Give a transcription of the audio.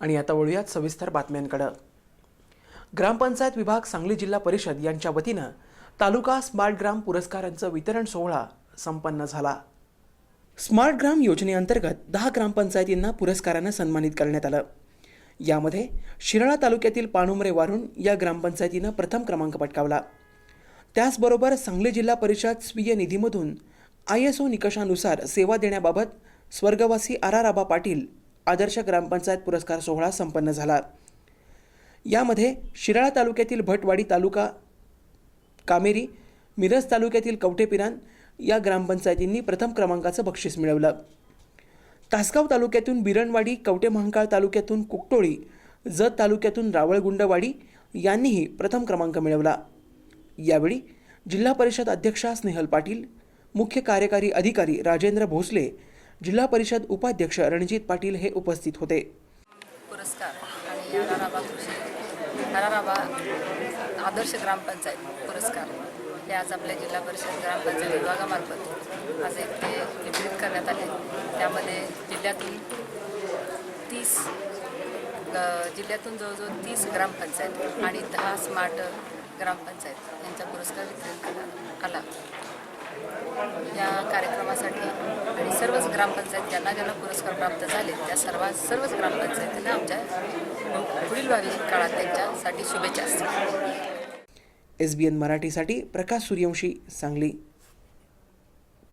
आणि आता वळूयात सविस्तर बातम्यांकडं. ग्रामपंचायत विभाग सांगली जिल्हा परिषद यांच्या वतीनं तालुका स्मार्ट ग्राम पुरस्कारांचं वितरण सोहळा संपन्न झाला. स्मार्ट ग्राम योजनेअंतर्गत दहा ग्रामपंचायतींना पुरस्कारानं सन्मानित करण्यात आलं. यामध्ये शिराळा तालुक्यातील पाणुमरे वारुण या ग्रामपंचायतीनं प्रथम क्रमांक पटकावला. त्याचबरोबर सांगली जिल्हा परिषद स्वीय निधीमधून आय एस ओ निकषानुसार सेवा देण्याबाबत स्वर्गवासी आराराबा पाटील आदर्श ग्रामपंचायत पुरस्कार सोहळा संपन्न झाला. यामध्ये शिराळा तालुक्यातील भटवाडी तालुका कामेरी मिरज तालुक्यातील कवठेपिरान या ग्रामपंचायतींनी प्रथम क्रमांकाचं बक्षीस मिळवलं. तासगाव तालुक्यातून बिरणवाडी कवटे महांकाळ तालुक्यातून कुकटोळी जत तालुक्यातून रावळगुंडवाडी यांनीही प्रथम क्रमांक मिळवला. यावेळी जिल्हा परिषद अध्यक्षा स्नेहल पाटील मुख्य कार्यकारी अधिकारी राजेंद्र भोसले जिल्हा परिषद उपाध्यक्ष रणजित पाटील हे उपस्थित होते. पुरस्कार आणि आदर्श ग्रामपंचायत पुरस्कार हे आज आपल्या जिल्हा परिषद ग्रामपंचायत विभागामार्फत आज एक ते वितरित करण्यात आले. त्यामध्ये जिल्ह्यातून तीस जिल्ह्यातून जवळजवळ तीस ग्रामपंचायत आणि दहा स्मार्ट ग्रामपंचायत यांचा पुरस्कार वितरित करण्यात आला. या कार्यक्रमासाठी आणि सर्वच ग्रामपंचायत ज्यांना ज्यांना पुरस्कार प्राप्त झाले त्या सर्व सर्वच ग्रामपंचायतींना आमच्या पुढील भावी काळात त्यांच्यासाठी शुभेच्छा असतील. एस बी एन मराठीसाठी प्रकाश सूर्यवंशी सांगली.